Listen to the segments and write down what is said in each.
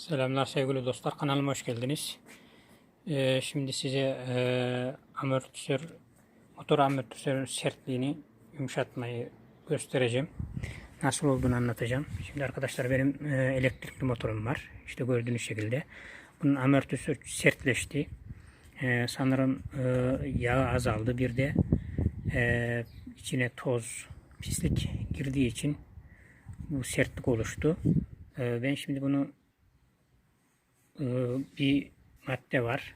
Selamlar sevgili dostlar kanalıma hoş geldiniz. Ee, şimdi size e, amortisör motor amortisörün sertliğini yumuşatmayı göstereceğim. Nasıl olduğunu anlatacağım. Şimdi arkadaşlar benim e, elektrikli motorum var. İşte gördüğünüz şekilde. Bunun amortisör sertleşti. E, sanırım e, yağ azaldı. Bir de e, içine toz, pislik girdiği için bu sertlik oluştu. E, ben şimdi bunu bir madde var.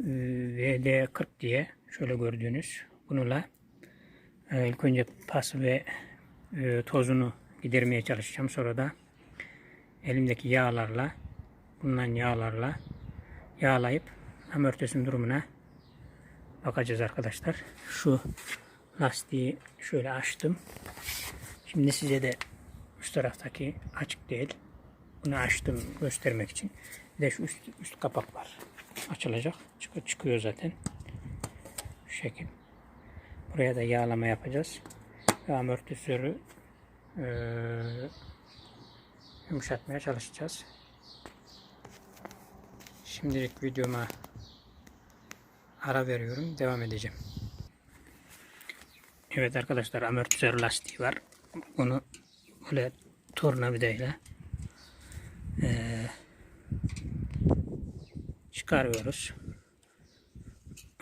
E, VD40 diye şöyle gördüğünüz. Bununla e, ilk önce pas ve e, tozunu gidermeye çalışacağım. Sonra da elimdeki yağlarla bulunan yağlarla yağlayıp amortisörün durumuna bakacağız arkadaşlar. Şu lastiği şöyle açtım. Şimdi size de üst taraftaki açık değil. Bunu açtım göstermek için. Bir de şu üst, üst kapak var. Açılacak. Çıkıyor, çıkıyor zaten. Şu şekil. Buraya da yağlama yapacağız. Ve amortisörü eee, yumuşatmaya çalışacağız. Şimdilik videoma ara veriyorum. Devam edeceğim. Evet arkadaşlar amortisör lastiği var. Bunu böyle tornavidayla çıkarıyoruz.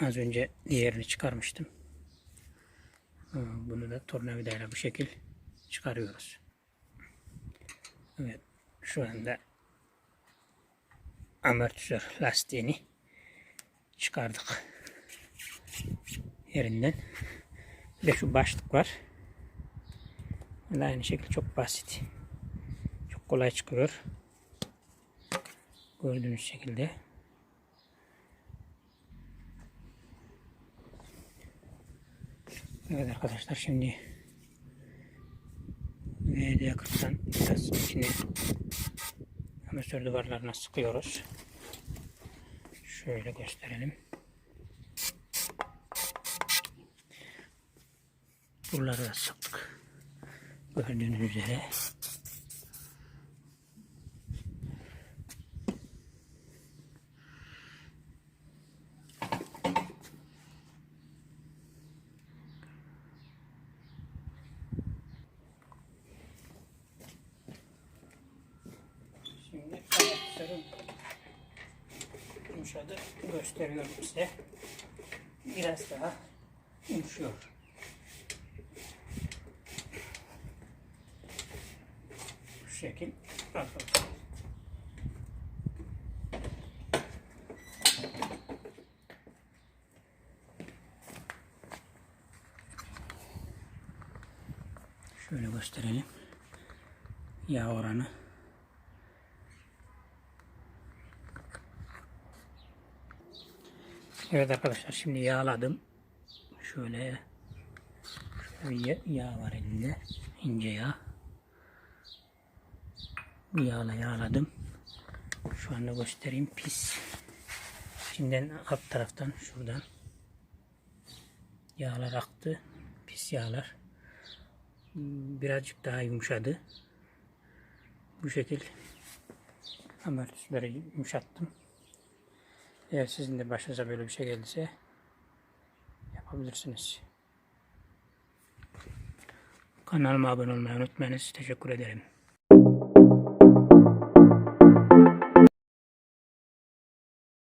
Az önce diğerini çıkarmıştım. Bunu da tornavidayla bu şekil çıkarıyoruz. Evet şu anda amortisör lastiğini çıkardık yerinden. Bir de şu başlık var. Aynı şekilde çok basit. Çok kolay çıkıyor. Gördüğünüz şekilde. Evet arkadaşlar şimdi VD40'tan biraz içine amatör duvarlarına sıkıyoruz. Şöyle gösterelim. Buraları da sıktık. Gördüğünüz üzere. Şimdi amortisörün yumuşadı gösteriyorum size. Biraz daha yumuşuyor. Bu şekil. Şöyle gösterelim. Yağ oranı. Evet arkadaşlar şimdi yağladım. Şöyle, şöyle yağ var elinde. ince yağ. Bu yağla yağladım. Şu anda göstereyim pis. İçinden alt taraftan şuradan yağlar aktı. Pis yağlar. Birazcık daha yumuşadı. Bu şekil amortisörleri yumuşattım. Eğer sizin de başınıza böyle bir şey geldiyse yapabilirsiniz. Kanalıma abone olmayı unutmayınız. Teşekkür ederim.